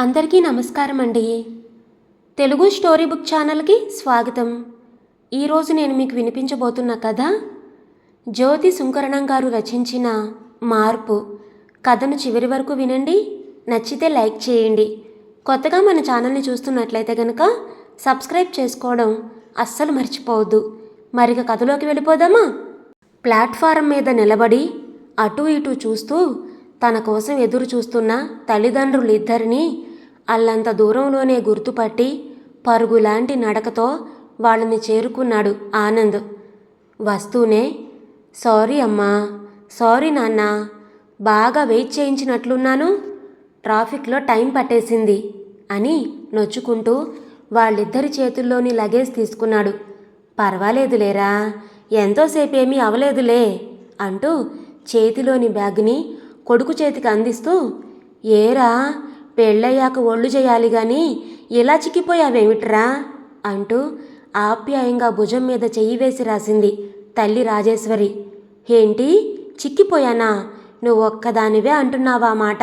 అందరికీ నమస్కారం అండి తెలుగు స్టోరీ బుక్ ఛానల్కి స్వాగతం. ఈరోజు నేను మీకు వినిపించబోతున్న కథ జ్యోతి సుంకరణం గారు రచించిన మార్పు. కథను చివరి వరకు వినండి నచ్చితే లైక్ చేయండి. కొత్తగా మన ఛానల్ని చూస్తున్నట్లయితే కనుక సబ్స్క్రైబ్ చేసుకోవడం అస్సలు మర్చిపోవద్దు. మరిక కథలోకి వెళ్ళిపోదామా? ప్లాట్ఫారం మీద నిలబడి అటు ఇటు చూస్తూ తన కోసం ఎదురు చూస్తున్న తల్లిదండ్రులిద్దరినీ అల్లంత దూరంలోనే గుర్తుపట్టి పరుగులాంటి నడకతో వాళ్ళని చేరుకున్నాడు ఆనంద్. వస్తూనే సారీ అమ్మా సారీ నాన్న బాగా వెయిట్ చేయించినట్లున్నాను ట్రాఫిక్లో టైం పట్టేసింది అని నొచ్చుకుంటూ వాళ్ళిద్దరి చేతుల్లోని లగేజ్ తీసుకున్నాడు. పర్వాలేదులేరా ఎంతోసేపేమీ అవలేదులే అంటూ చేతిలోని బ్యాగ్ని కొడుకు చేతికి అందిస్తూ ఏరా పెళ్ళయ్యాక ఒళ్ళు చేయాలి గాని ఇలా చిక్కిపోయావేమిట్రా? అంటూ ఆప్యాయంగా భుజం మీద చెయ్యి వేసి రాసింది తల్లి రాజేశ్వరి. ఏంటి? చిక్కిపోయానా? నువ్వు ఒక్కదానివే అంటున్నావా మాట.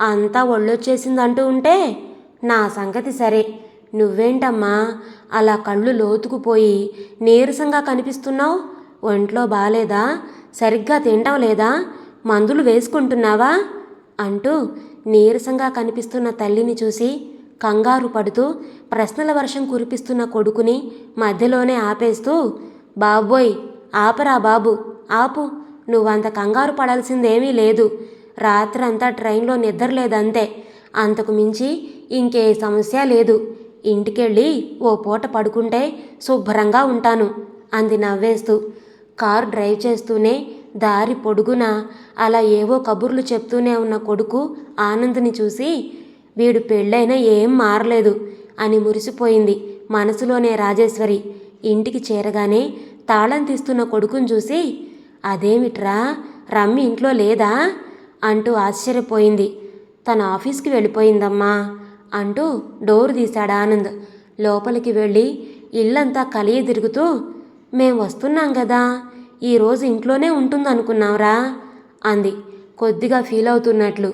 అంతా ఒళ్ళొచ్చేసిందంటూ ఉంటే నా సంగతి సరే. నువ్వేంటమ్మా? అలా కళ్ళు లోతుకుపోయి నీరసంగా కనిపిస్తున్నావు? ఒంట్లో బాలేదా? సరిగ్గా తినడం లేదా? మందులు వేసుకుంటున్నావా? అంటూ నీరసంగా కనిపిస్తున్న తల్లిని చూసి కంగారు పడుతూ ప్రశ్నల వర్షం కురిపిస్తున్న కొడుకుని మధ్యలోనే ఆపేస్తూ బాబోయ్ ఆపరా బాబు ఆపు. నువ్వంత కంగారు పడాల్సిందేమీ లేదు. రాత్రంతా ట్రైన్లో నిద్రలేదంతే అంతకు మించి ఇంకే సమస్య లేదు. ఇంటికెళ్ళి ఓ పూట పడుకుంటే శుభ్రంగా ఉంటాను అంది నవ్వేస్తూ. కారు డ్రైవ్ చేస్తూనే దారి పొడుగున అలా ఏవో కబుర్లు చెప్తూనే ఉన్న కొడుకు ఆనంద్ని చూసి వీడు పెళ్ళైనా ఏం మారలేదు అని మురిసిపోయింది మనసులోనే రాజేశ్వరి. ఇంటికి చేరగానే తాళం తీస్తున్న కొడుకుని చూసి అదేమిట్రా రమ్మి ఇంట్లో లేదా? అంటూ ఆశ్చర్యపోయింది. తన ఆఫీస్కి వెళ్ళిపోయిందమ్మా అంటూ డోర్ తీశాడు ఆనంద్. లోపలికి వెళ్ళి ఇల్లంతా కలియ తిరుగుతూ మేం వస్తున్నాం కదా ఈరోజు ఇంట్లోనే ఉంటుందనుకున్నావురా? అంది. కొద్దిగా ఫీల్ అవుతున్నట్లు.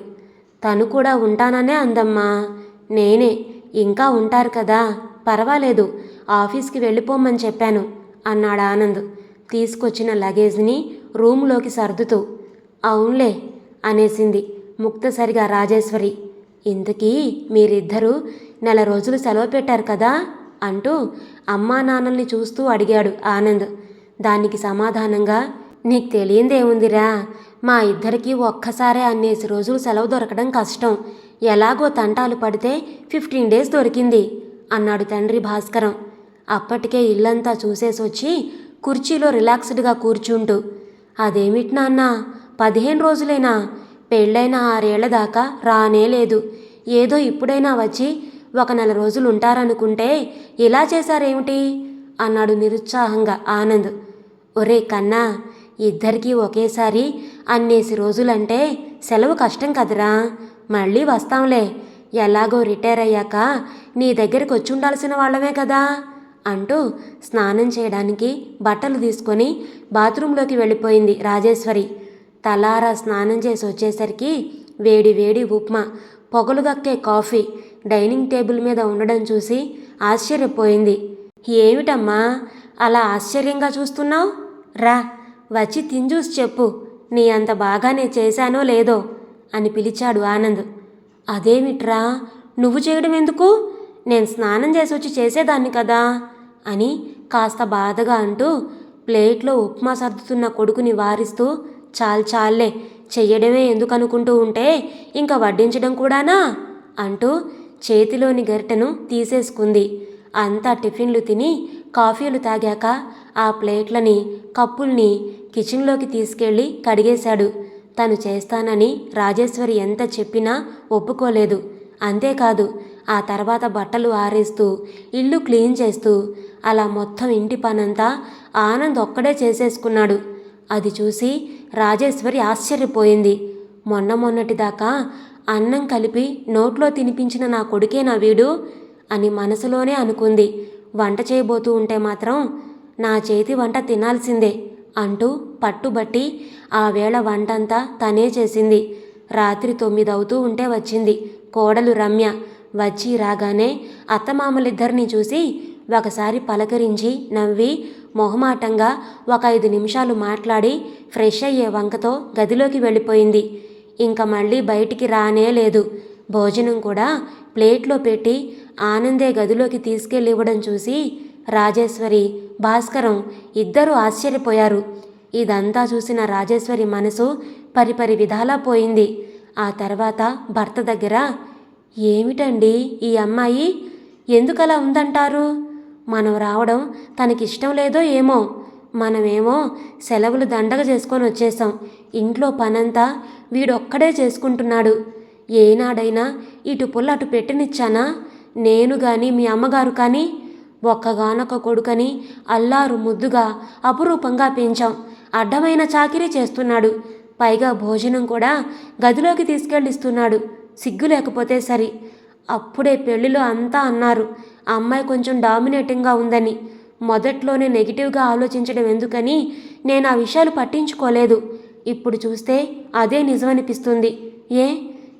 తను కూడా ఉంటాననే అందమ్మా. నేనే. ఇంకా ఉంటారు కదా. పర్వాలేదు. ఆఫీస్కి వెళ్ళిపోమని చెప్పాను అన్నాడు ఆనంద్. తీసుకొచ్చిన లగేజ్ని రూమ్లోకి సర్దుతూ. అవునులే అనేసింది ముక్తసరిగా రాజేశ్వరి. ఇంతకీ మీరిద్దరూ నెల రోజులు సెలవు పెట్టారు కదా? అంటూ అమ్మా నాన్నల్ని చూస్తూ అడిగాడు ఆనంద్. దానికి సమాధానంగా నీకు తెలియందేముందిరా? మా ఇద్దరికి ఒక్కసారే అన్నేసి రోజులు సెలవు దొరకడం కష్టం. ఎలాగో తంటాలు పడితే ఫిఫ్టీన్ డేస్ దొరికింది అన్నాడు తండ్రి భాస్కరం. అప్పటికే ఇల్లంతా చూసేసొచ్చి కుర్చీలో రిలాక్స్డ్గా కూర్చుంటూ అదేమిటి నాన్న? పదిహేను రోజులైనా? పెళ్ళైన ఆరేళ్ళ దాకా రానే లేదు. ఏదో ఇప్పుడైనా వచ్చి ఒక నెల రోజులు ఉంటారనుకుంటే ఇలా చేశారేమిటి? అన్నాడు నిరుత్సాహంగా ఆనంద్. ఒరే కన్నా ఇద్దరికీ ఒకేసారి అన్నేసి రోజులంటే సెలవు కష్టం కదరా. మళ్ళీ వస్తాంలే. ఎలాగో రిటైర్ అయ్యాక నీ దగ్గరికి వచ్చి ఉండాల్సిన వాళ్ళమే కదా. అంటూ స్నానం చేయడానికి బట్టలు తీసుకొని బాత్రూంలోకి వెళ్ళిపోయింది రాజేశ్వరి. తలారా స్నానం చేసి వచ్చేసరికి వేడి వేడి ఉప్మా పొగలుగక్కే కాఫీ డైనింగ్ టేబుల్ మీద ఉండడం చూసి ఆశ్చర్యపోయింది. ఏమిటమ్మా? అలా ఆశ్చర్యంగా చూస్తున్నావు? రా వచ్చి తింజూసి చెప్పు. నీ అంత బాగానే చేశానో లేదో అని పిలిచాడు ఆనంద్. అదేమిట్రా నువ్వు చేయడం ఎందుకు? నేను స్నానం చేసి వచ్చి చేసేదాన్ని కదా అని కాస్త బాధగా అంటూ ప్లేట్లో ఉప్మా సర్దుతున్న కొడుకుని వారిస్తూ చాలు చాలే చెయ్యడమే ఎందుకు అనుకుంటూ ఉంటే ఇంకా వడ్డించడం కూడానా? అంటూ చేతిలోని గరిటెను తీసేసుకుంది. అంతా టిఫిన్లు తిని కాఫీలు తాగాక ఆ ప్లేట్లని కప్పుల్ని కిచెన్లోకి తీసుకెళ్ళి కడిగేశాడు. తను చేస్తానని రాజేశ్వరి ఎంత చెప్పినా ఒప్పుకోలేదు. అంతేకాదు ఆ తర్వాత బట్టలు ఆరేస్తూ ఇల్లు క్లీన్ చేస్తూ అలా మొత్తం ఇంటి పనంతా ఆనంద్ ఒక్కడే చేసేసుకున్నాడు. అది చూసి రాజేశ్వరి ఆశ్చర్యపోయింది. మొన్న మొన్నటిదాకా అన్నం కలిపి నోట్లో తినిపించిన నా కొడుకే నా వీడు అని మనసులోనే అనుకుంది. వంట చేయబోతూ ఉంటే మాత్రం నా చేతి వంట తినాల్సిందే అంటూ పట్టుబట్టి ఆ వేళ వంటంతా తనే చేసింది. రాత్రి తొమ్మిదవుతూ ఉంటే వచ్చింది. కోడలు రమ్య వచ్చి రాగానే అత్తమామలిద్దరిని చూసి ఒకసారి పలకరించి నవ్వి మొహమాటంగా ఒక ఐదు నిమిషాలు మాట్లాడి ఫ్రెష్ అయ్యే వంకతో గదిలోకి వెళ్ళిపోయింది. ఇంకా మళ్ళీ బయటికి రానే లేదు. భోజనం కూడా ప్లేట్లో పెట్టి ఆనందే గదిలోకి తీసుకెళ్ళి ఇవ్వడం చూసి రాజేశ్వరి భాస్కరం ఇద్దరూ ఆశ్చర్యపోయారు. ఇదంతా చూసిన రాజేశ్వరి మనసు పరిపరి విధాలా పోయింది. ఆ తర్వాత భర్త దగ్గర ఏమిటండి ఈ అమ్మాయి? ఎందుకలా ఉందంటారు? మనం రావడం తనకిష్టం లేదో ఏమో. మనమేమో సెలవులు దండగ చేసుకొని వచ్చేసాం ఇంట్లో పనంతా వీడొక్కడే చేసుకుంటున్నాడు. ఏనాడైనా ఇటు పుల్ల అటు పెట్టినిచ్చానా? నేను గాని మీ అమ్మగారు కానీ ఒక్కగానొక్క కొడుకని అల్లారు ముద్దుగా అపురూపంగా పెంచాం. అడ్డమైన చాకిరీ చేస్తున్నాడు. పైగా భోజనం కూడా గదిలోకి తీసుకెళ్ళిస్తున్నాడు. సిగ్గు లేకపోతే సరి. అప్పుడే పెళ్ళిలో అంతా అన్నారు. ఆ అమ్మాయి కొంచెం డామినేటింగ్గా ఉందని. మొదట్లోనే నెగిటివ్గా ఆలోచించడం ఎందుకని నేను ఆ విషయాలు పట్టించుకోలేదు. ఇప్పుడు చూస్తే అదే నిజమనిపిస్తుంది. ఏ?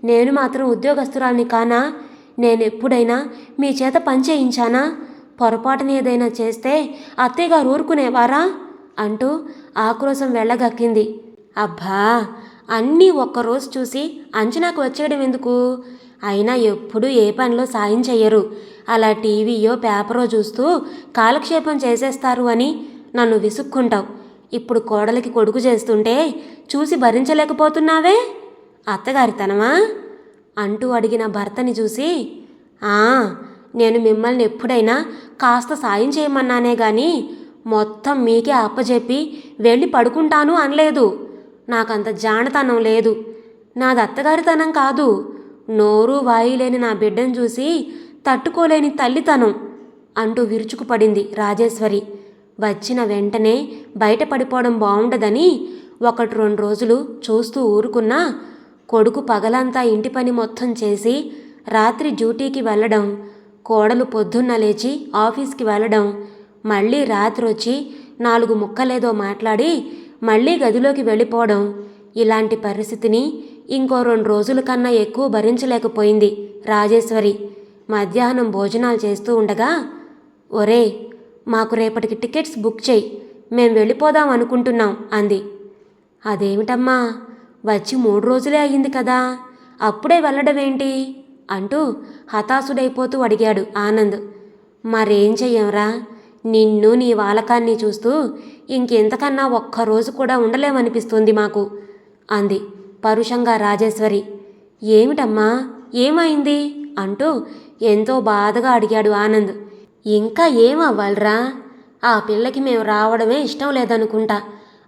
నేను మాత్రం ఉద్యోగస్తురాల్ని కానా? నేను ఎప్పుడైనా మీ చేత పని చేయించానా? పొరపాటున ఏదైనా చేస్తే అత్తయ్యగారు ఊరుకునేవారా? అంటూ ఆక్రోశం వెళ్ళగక్కింది. అబ్బా! అన్నీ ఒక్కరోజు చూసి అంచనాకు వచ్చేయడం ఎందుకు? అయినా ఎప్పుడూ ఏ పనిలో సాయం చెయ్యరు. అలా టీవీయో పేపరో చూస్తూ కాలక్షేపం చేసేస్తారు అని నన్ను విసుక్కుంటావు. ఇప్పుడు కోడలికి కొడుకు చేస్తుంటే చూసి భరించలేకపోతున్నావే? అత్తగారితనమా? అంటూ అడిగిన భర్తని చూసి ఆ నేను మిమ్మల్ని ఎప్పుడైనా కాస్త సాయం చేయమన్నానే గాని మొత్తం మీకే అప్పచెప్పి వెళ్ళి పడుకుంటాను అనలేదు. నాకంత జానతనం లేదు. నాది అత్తగారితనం కాదు. నోరు వాయి లేని నా బిడ్డను చూసి తట్టుకోలేని తల్లితనం అంటూ విరుచుకుపడింది రాజేశ్వరి. వచ్చిన వెంటనే బయటపడిపోవడం బాగుండదని ఒకటి రెండు రోజులు చూస్తూ ఊరుకున్నా కొడుకు పగలంతా ఇంటి పని మొత్తం చేసి రాత్రి డ్యూటీకి వెళ్ళడం కోడలు పొద్దున్న లేచి ఆఫీస్కి వెళ్ళడం మళ్ళీ రాత్రి వచ్చి నాలుగు ముక్కలేదో మాట్లాడి మళ్ళీ గదిలోకి వెళ్ళిపోవడం ఇలాంటి పరిస్థితిని ఇంకో రెండు రోజుల కన్నా ఎక్కువ భరించలేకపోయింది రాజేశ్వరి. మధ్యాహ్నం భోజనాలు చేస్తూ ఉండగా ఒరే మాకు రేపటికి టికెట్స్ బుక్ చేయి మేం వెళ్ళిపోదాం అనుకుంటున్నాం అంది. అదేమిటమ్మా? వచ్చి మూడు రోజులే అయ్యింది కదా. అప్పుడే వెళ్ళడమేంటి? అంటూ హతాశుడైపోతూ అడిగాడు ఆనంద్. మరేం చెయ్యంరా? నిన్ను నీ వాలకాన్ని చూస్తూ ఇంకెంతకన్నా ఒక్కరోజు కూడా ఉండలేమనిపిస్తుంది మాకు అంది పరుషంగా రాజేశ్వరి. ఏమిటమ్మా? ఏమైంది? అంటూ ఎంతో బాధగా అడిగాడు ఆనంద్. ఇంకా ఏం అవ్వాలిరా ఆ పిల్లకి మేము రావడమే ఇష్టం లేదనుకుంటా.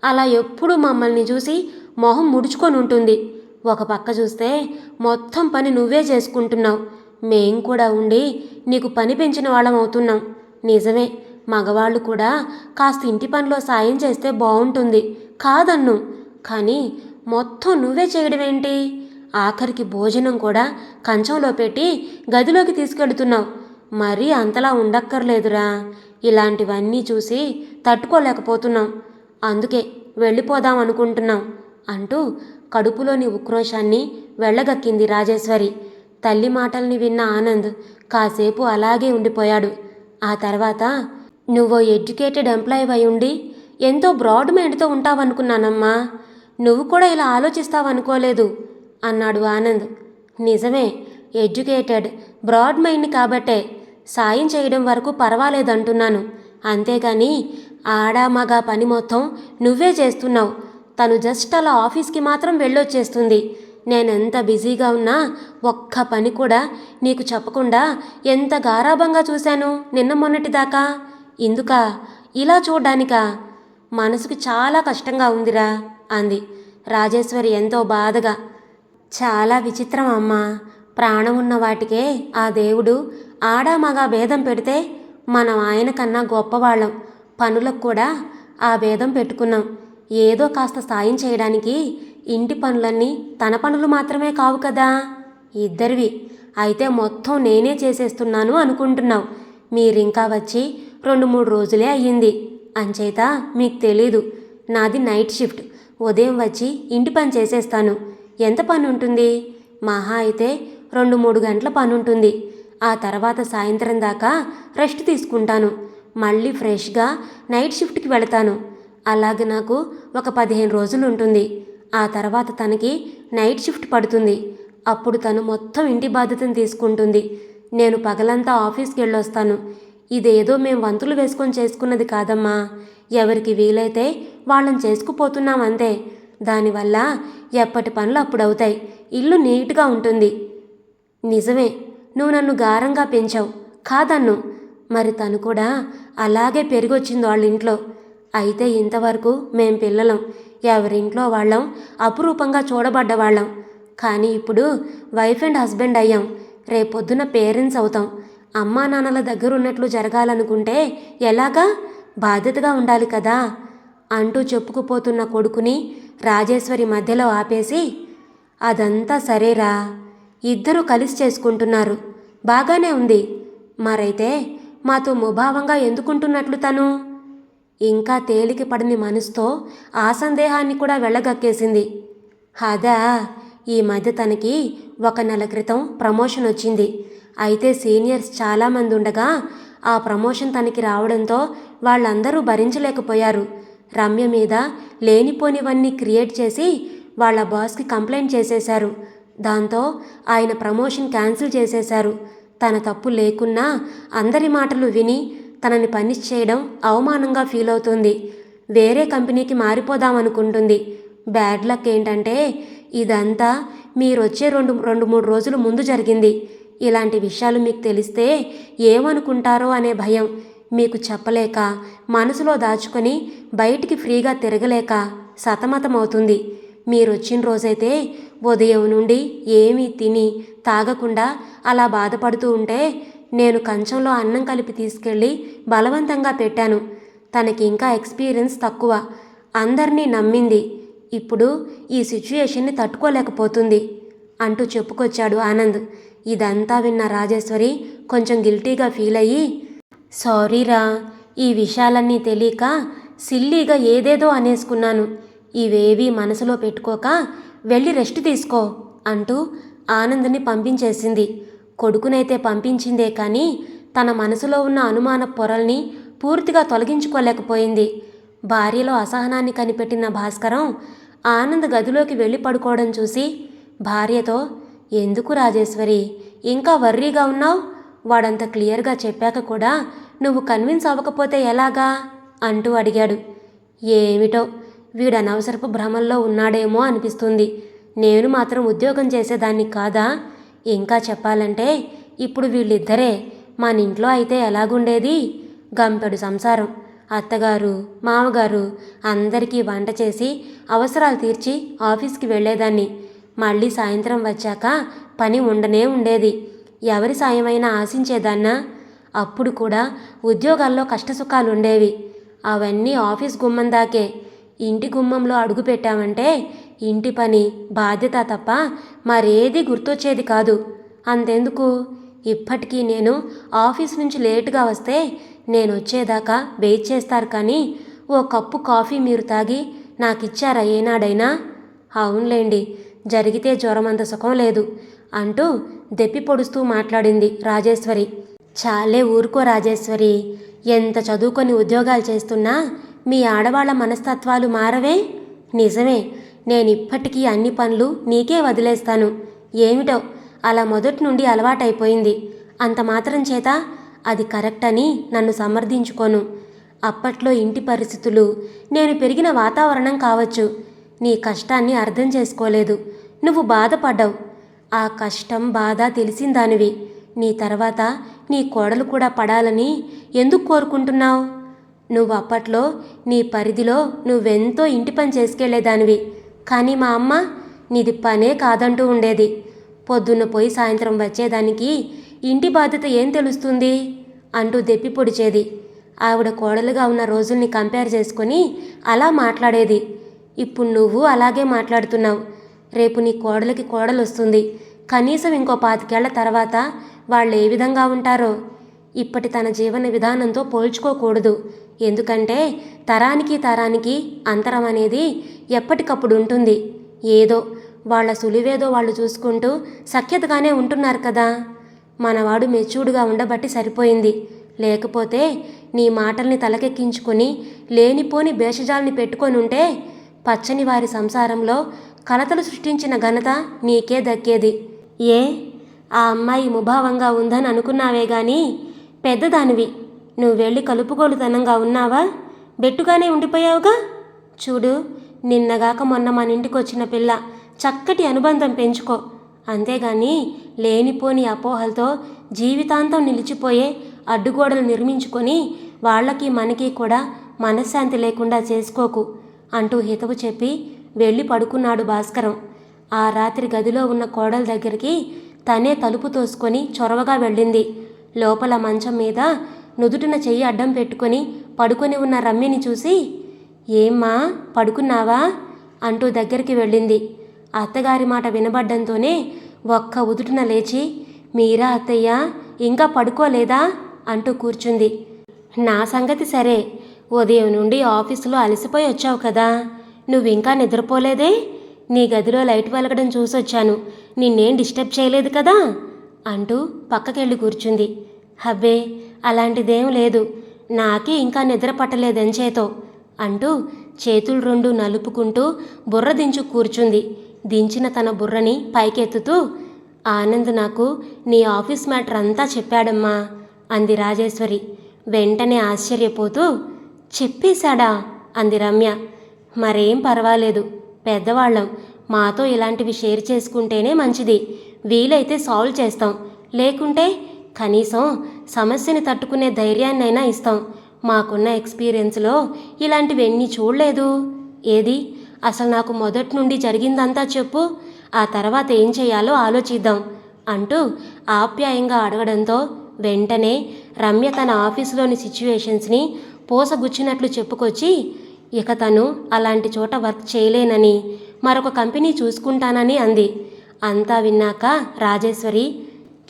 అలా ఎప్పుడూ మమ్మల్ని చూసి మొహం ముడుచుకొని ఉంటుంది. ఒక పక్క చూస్తే మొత్తం పని నువ్వే చేసుకుంటున్నావు. మేం కూడా ఉండి నీకు పని పెంచిన వాళ్ళం అవుతున్నాం. నిజమే మగవాళ్ళు కూడా కాస్త ఇంటి పనిలో సాయం చేస్తే బాగుంటుంది కాదన్ను. కానీ మొత్తం నువ్వే చేయడమేంటి? ఆఖరికి భోజనం కూడా కంచంలో పెట్టి గదిలోకి తీసుకెళ్తున్నావు. మరీ అంతలా ఉండక్కర్లేదురా. ఇలాంటివన్నీ చూసి తట్టుకోలేకపోతున్నాం. అందుకే వెళ్ళిపోదాం అనుకుంటున్నాం. అంటూ కడుపులోని ఉక్రోషాన్ని వెళ్ళగక్కింది రాజేశ్వరి. తల్లి మాటల్ని విన్న ఆనంద్ కాసేపు అలాగే ఉండిపోయాడు. ఆ తర్వాత నువ్వు ఎడ్యుకేటెడ్ ఎంప్లాయీ అయి ఉండి ఎంతో బ్రాడ్ మైండ్తో ఉంటావనుకున్నానమ్మా. నువ్వు కూడా ఇలా ఆలోచిస్తావనుకోలేదు అన్నాడు ఆనంద్. నిజమే ఎడ్యుకేటెడ్ బ్రాడ్ మైండ్ కాబట్టే సాయం చేయడం వరకు పర్వాలేదంటున్నాను. అంతేగాని ఆడా మగ పని మొత్తం నువ్వే చేస్తున్నావు. తను జస్ట్ అలా ఆఫీస్కి మాత్రం వెళ్ళొచ్చేస్తుంది. నేనెంత బిజీగా ఉన్నా ఒక్క పని కూడా నీకు చెప్పకుండా ఎంత గారాభంగా చూశాను నిన్న మొన్నటిదాకా ఇందుక ఇలా చూడ్డానికా? మనసుకు చాలా కష్టంగా ఉందిరా అంది. రాజేశ్వరి ఎంతో బాధగా. చాలా విచిత్రం అమ్మా. ప్రాణం ఉన్న వాటికే ఆ దేవుడు ఆడా మగ భేదం పెడితే మనం ఆయన కన్నా గొప్పవాళ్ళం. పనులకు కూడా ఆ భేదం పెట్టుకున్నాం. ఏదో కాస్త సాయం చేయడానికి ఇంటి పనులన్నీ తన పనులు మాత్రమే కావు కదా. ఇద్దరివి. అయితే మొత్తం నేనే చేసేస్తున్నాను అనుకుంటున్నావు. మీరింకా వచ్చి రెండు మూడు రోజులే అయ్యింది. అంచేత మీకు తెలీదు. నాది నైట్ షిఫ్ట్. ఉదయం వచ్చి ఇంటి పని చేసేస్తాను. ఎంత పని ఉంటుంది? మహా అయితే రెండు మూడు గంటల పని ఉంటుంది. ఆ తర్వాత సాయంత్రం దాకా రెస్ట్ తీసుకుంటాను. మళ్ళీ ఫ్రెష్గా నైట్ షిఫ్ట్కి వెళతాను. అలాగే నాకు ఒక పదిహేను రోజులు ఉంటుంది. ఆ తర్వాత తనకి నైట్ షిఫ్ట్ పడుతుంది. అప్పుడు తను మొత్తం ఇంటి బాధ్యతను తీసుకుంటుంది. నేను పగలంతా ఆఫీస్కి వెళ్ళొస్తాను. ఇదేదో మేము వంతులు వేసుకొని చేసుకున్నది కాదమ్మా. ఎవరికి వీలైతే వాళ్ళని చేసుకుపోతున్నాం అంతే. దానివల్ల ఎప్పటి పనులు అప్పుడు అవుతాయి ఇల్లు నీట్గా ఉంటుంది. నిజమే నువ్వు నన్ను గారంగా పెంచావు. కాదన్ను. మరి తను కూడా అలాగే పెరిగొచ్చింది వాళ్ళ ఇంట్లో అయితే ఇంతవరకు మేం పిల్లలం. ఎవరింట్లో వాళ్ళం? అపురూపంగా చూడబడ్డవాళ్ళం. కానీ ఇప్పుడు వైఫ్ అండ్ హస్బెండ్ అయ్యాం. రేపొద్దున పేరెంట్స్ అవుతాం. అమ్మా నాన్నల దగ్గర ఉన్నట్లు జరగాలనుకుంటే ఎలాగా? బాధ్యతగా ఉండాలి కదా? అంటూ చెప్పుకుపోతున్న కొడుకుని రాజేశ్వరి మధ్యలో ఆపేసి అదంతా సరేరా. ఇద్దరూ కలిసి చేసుకుంటున్నారు. బాగానే ఉంది. మరైతే మాతో ముభావంగా ఎందుకుంటున్నట్లు తను? ఇంకా తేలిక పడని మనసుతో ఆ సందేహాన్ని కూడా వెళ్ళగక్కేసింది. అదా ఈ మధ్య తనకి ఒక నెల క్రితం ప్రమోషన్ వచ్చింది. అయితే సీనియర్స్ చాలామంది ఉండగా ఆ ప్రమోషన్ తనకి రావడంతో వాళ్ళందరూ భరించలేకపోయారు. రమ్య మీద లేనిపోనివన్నీ క్రియేట్ చేసి వాళ్ళ బాస్కి కంప్లైంట్ చేసేశారు. దాంతో ఆయన ప్రమోషన్ క్యాన్సిల్ చేసేశారు. తన తప్పు లేకున్నా అందరి మాటలు విని తనని పనిష్ చేయడం అవమానంగా ఫీల్ అవుతుంది. వేరే కంపెనీకి మారిపోదామనుకుంటుంది. బ్యాడ్ లక్ ఏంటంటే ఇదంతా మీరొచ్చే రెండు రెండు మూడు రోజులు ముందు జరిగింది. ఇలాంటి విషయాలు మీకు తెలిస్తే ఏమనుకుంటారో అనే భయం. మీకు చెప్పలేక మనసులో దాచుకొని బయటికి ఫ్రీగా తిరగలేక సతమతమవుతుంది. మీరొచ్చిన రోజైతే ఉదయం నుండి ఏమీ తిని తాగకుండా అలా బాధపడుతూ ఉంటే నేను కంచంలో అన్నం కలిపి తీసుకెళ్ళి బలవంతంగా పెట్టాను. తనకి ఇంకా ఎక్స్పీరియన్స్ తక్కువ. అందరినీ నమ్మింది. ఇప్పుడు ఈ సిచ్యుయేషన్ని తట్టుకోలేకపోతుంది అంటూ చెప్పుకొచ్చాడు ఆనంద్. ఇదంతా విన్న రాజేశ్వరి కొంచెం గిల్టీగా ఫీల్ అయ్యి సారీరా ఈ విషయాలన్నీ తెలియక సిల్లీగా ఏదేదో అనేసుకున్నాను. ఇవేవీ మనసులో పెట్టుకోక వెళ్ళి రెస్ట్ తీసుకో అంటూ ఆనంద్ని పంపించేసింది. కొడుకునైతే పంపించిందే కానీ తన మనసులో ఉన్న అనుమాన పొరల్ని పూర్తిగా తొలగించుకోలేకపోయింది. భార్యలో అసహనాన్ని కనిపెట్టిన భాస్కరం ఆనంద్ గదిలోకి వెళ్ళి పడుకోవడం చూసి భార్యతో ఎందుకు రాజేశ్వరి ఇంకా వర్రీగా ఉన్నావు? వాడంత క్లియర్గా చెప్పాక కూడా నువ్వు కన్విన్స్ అవ్వకపోతే ఎలాగా అంటూ అడిగాడు. ఏమిటో వీడు అనవసరపు భ్రమల్లో ఉన్నాడేమో అనిపిస్తుంది. నేను మాత్రం ఉద్యోగం చేసేదాన్ని కాదా? ఇంకా చెప్పాలంటే ఇప్పుడు వీళ్ళిద్దరే మన ఇంట్లో అయితే ఎలాగుండేది? గంపెడు సంసారం. అత్తగారు మామగారు అందరికీ వంట చేసి అవసరాలు తీర్చి ఆఫీస్కి వెళ్ళేదాన్ని. మళ్ళీ సాయంత్రం వచ్చాక పని ఉండనే ఉండేది. ఎవరి సాయమైనా ఆశించేదాన్నా? అప్పుడు కూడా ఉద్యోగాల్లో కష్టసుఖాలు ఉండేవి అవన్నీ ఆఫీస్ గుమ్మం దాకే. ఇంటి గుమ్మంలో అడుగు పెట్టామంటే ఇంటి పని బాధ్యత తప్ప మరేది గుర్తొచ్చేది కాదు. అంతెందుకు? ఇప్పటికీ నేను ఆఫీస్ నుంచి లేటుగా వస్తే నేను వచ్చేదాకా వెయిట్ చేస్తారు కానీ ఓ కప్పు కాఫీ మీరు తాగి నాకిచ్చారా ఏనాడైనా? అవునులేండి జరిగితే జ్వరమంత సుఖం లేదు అంటూ దెప్పి పొడుస్తూ మాట్లాడింది రాజేశ్వరి. చాలే ఊరుకో రాజేశ్వరి ఎంత చదువుకొని ఉద్యోగాలు చేస్తున్నా మీ ఆడవాళ్ళ మనస్తత్వాలు మారవే? నిజమే నేను ఇప్పటికీ అన్ని పనులు నీకే వదిలేస్తాను. ఏమిటో అలా మొదటి నుండి అలవాటైపోయింది. అంత మాత్రం చేత అది కరెక్ట్ అని నన్ను సమర్థించుకోను. అప్పట్లో ఇంటి పరిస్థితులు నేను పెరిగిన వాతావరణం కావచ్చు నీ కష్టాన్ని అర్థం చేసుకోలేదు. నువ్వు బాధపడ్డావు. ఆ కష్టం బాధ తెలిసిందానివి నీ తర్వాత నీ కోడలు కూడా పడాలని ఎందుకు కోరుకుంటున్నావు? నువ్వు అప్పట్లో నీ పరిధిలో నువ్వెంతో ఇంటి పని చేసుకెళ్ళేదానివి కానీ మా అమ్మ నీది పనే కాదంటూ ఉండేది. పొద్దున్న పోయి సాయంత్రం వచ్చేదానికి ఇంటి బాధ్యత ఏం తెలుస్తుంది? అంటూ దెప్పి పొడిచేది. ఆవిడ కోడలుగా ఉన్న రోజుల్ని కంపేర్ చేసుకొని అలా మాట్లాడేది. ఇప్పుడు నువ్వు అలాగే మాట్లాడుతున్నావు. రేపు నీ కోడలికి కోడలు వస్తుంది. కనీసం ఇంకో పాతికేళ్ళ తర్వాత వాళ్ళు ఏ విధంగా ఉంటారో? ఇప్పటి తన జీవన విధానంతో పోల్చుకోకూడదు. ఎందుకంటే తరానికి తరానికి అంతరం అనేది ఎప్పటికప్పుడు ఉంటుంది. ఏదో వాళ్ళ సులివేదో వాళ్ళు చూసుకుంటూ సఖ్యతగానే ఉంటున్నారు కదా. మనవాడు మెచ్యూర్డ్గా ఉండబట్టి సరిపోయింది. లేకపోతే నీ మాటల్ని తలకెక్కించుకొని లేనిపోని భేషజాల్ని పెట్టుకొని ఉంటే పచ్చని వారి సంసారంలో కలతలు సృష్టించిన ఘనత నీకే దక్కేది. ఏ? ఆ అమ్మాయి ముభావంగా ఉందని అనుకున్నావే గాని పెద్దదానివి. నువ్వు వెళ్ళి కలుపుగోలుతనంగా ఉన్నావా? బెట్టుగానే ఉండిపోయావుగా? చూడు నిన్నగాక మొన్న మన ఇంటికి వచ్చిన పిల్ల చక్కటి అనుబంధం పెంచుకో. అంతేగాని లేనిపోని అపోహలతో జీవితాంతం నిలిచిపోయే అడ్డుగోడలు నిర్మించుకొని వాళ్ళకి మనకి కూడా మనశ్శాంతి లేకుండా చేసుకోకు అంటూ హితవు చెప్పి వెళ్ళి పడుకున్నాడు భాస్కరం. ఆ రాత్రి గదిలో ఉన్న కోడల దగ్గరికి తనే తలుపు తోసుకొని చొరవగా వెళ్ళింది. లోపల మంచం మీద నుదుటిన చెయ్యి అడ్డం పెట్టుకొని పడుకొని ఉన్న రమ్మిని చూసి ఏమ్మా పడుకున్నావా? అంటూ దగ్గరికి వెళ్ళింది. అత్తగారి మాట వినబడ్డంతోనే ఒక్క ఉదుటిన లేచి మీరా అత్తయ్య ఇంకా పడుకోలేదా? అంటూ కూర్చుంది. నా సంగతి సరే ఉదయం నుండి ఆఫీసులో అలసిపోయి వచ్చావు కదా నువ్వింకా నిద్రపోలేదే? నీ గదిలో లైట్ వెలగడం చూసొచ్చాను నిన్నేం డిస్టర్బ్ చేయలేదు కదా? అంటూ పక్కకెళ్ళి కూర్చుంది. హబ్బే అలాంటిదేం లేదు. నాకే ఇంకా నిద్ర పట్టలేదంచేతో అంటూ చేతులు రెండు నలుపుకుంటూ బుర్ర దించు కూర్చుంది. దించిన తన బుర్రని పైకెత్తుతూ ఆనంద్ నాకు నీ ఆఫీస్ మ్యాటర్ అంతా చెప్పాడమ్మా అంది రాజేశ్వరి. వెంటనే ఆశ్చర్యపోతూ చెప్పేశాడా అంది రమ్య. మరేం పర్వాలేదు. పెద్దవాళ్ళం. మాతో ఇలాంటివి షేర్ చేసుకుంటేనే మంచిది. వీలైతే సాల్వ్ చేస్తాం. లేకుంటే కనీసం సమస్యని తట్టుకునే ధైర్యాన్నైనా ఇస్తాం. మాకున్న ఎక్స్పీరియన్స్లో ఇలాంటివి ఎన్ని చూడలేదు. ఏది? అసలు నాకు మొదటి నుండి జరిగిందంతా చెప్పు. ఆ తర్వాత ఏం చేయాలో ఆలోచిద్దాం అంటూ ఆప్యాయంగా అడగడంతో వెంటనే రమ్య తన ఆఫీసులోని సిచ్యువేషన్స్ని పోసగుచ్చినట్లు చెప్పుకొచ్చి ఇక తను అలాంటి చోట వర్క్ చేయలేనని మరొక కంపెనీ చూసుకుంటానని అంది. అంతా విన్నాక రాజేశ్వరి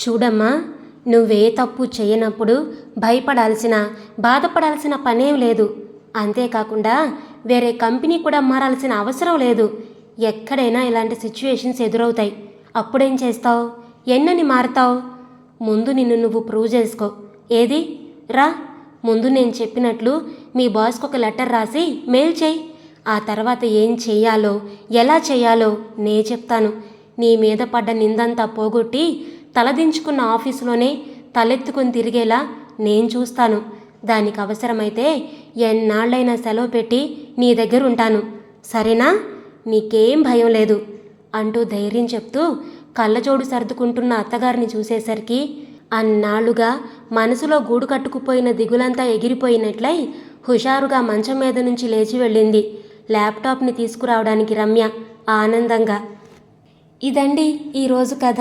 చూడమ్మా నువ్వే తప్పు చేయనప్పుడు భయపడాల్సిన బాధపడాల్సిన పనేం లేదు. అంతేకాకుండా వేరే కంపెనీ కూడా మారాల్సిన అవసరం లేదు. ఎక్కడైనా ఇలాంటి సిచ్యువేషన్స్ ఎదురవుతాయి. అప్పుడేం చేస్తావు? ఎన్నని మారుతావు? ముందు నిన్ను నువ్వు ప్రూవ్ చేసుకో. ఏది? రా. ముందు నేను చెప్పినట్లు మీ బాస్కి ఒక లెటర్ రాసి మెయిల్ చేయి. ఆ తర్వాత ఏం చేయాలో ఎలా చేయాలో నే చెప్తాను. నీ మీద పడ్డ నిందంతా పోగొట్టి తలదించుకున్న ఆఫీసులోనే తలెత్తుకొని తిరిగేలా నేను చూస్తాను. దానికి అవసరమైతే ఎన్నాళ్ళైనా సెలవు పెట్టి నీ దగ్గర ఉంటాను సరేనా? నీకేం భయం లేదు. అంటూ ధైర్యం చెప్తూ కళ్ళజోడు సర్దుకుంటున్న అత్తగారిని చూసేసరికి అన్నాళ్ళుగా మనసులో గూడు కట్టుకుపోయిన దిగులంతా ఎగిరిపోయినట్లయి హుషారుగా మంచం మీద నుంచి లేచి వెళ్ళింది. ల్యాప్టాప్ని తీసుకురావడానికి రమ్య ఆనందంగా ఇదండి ఈరోజు కథ.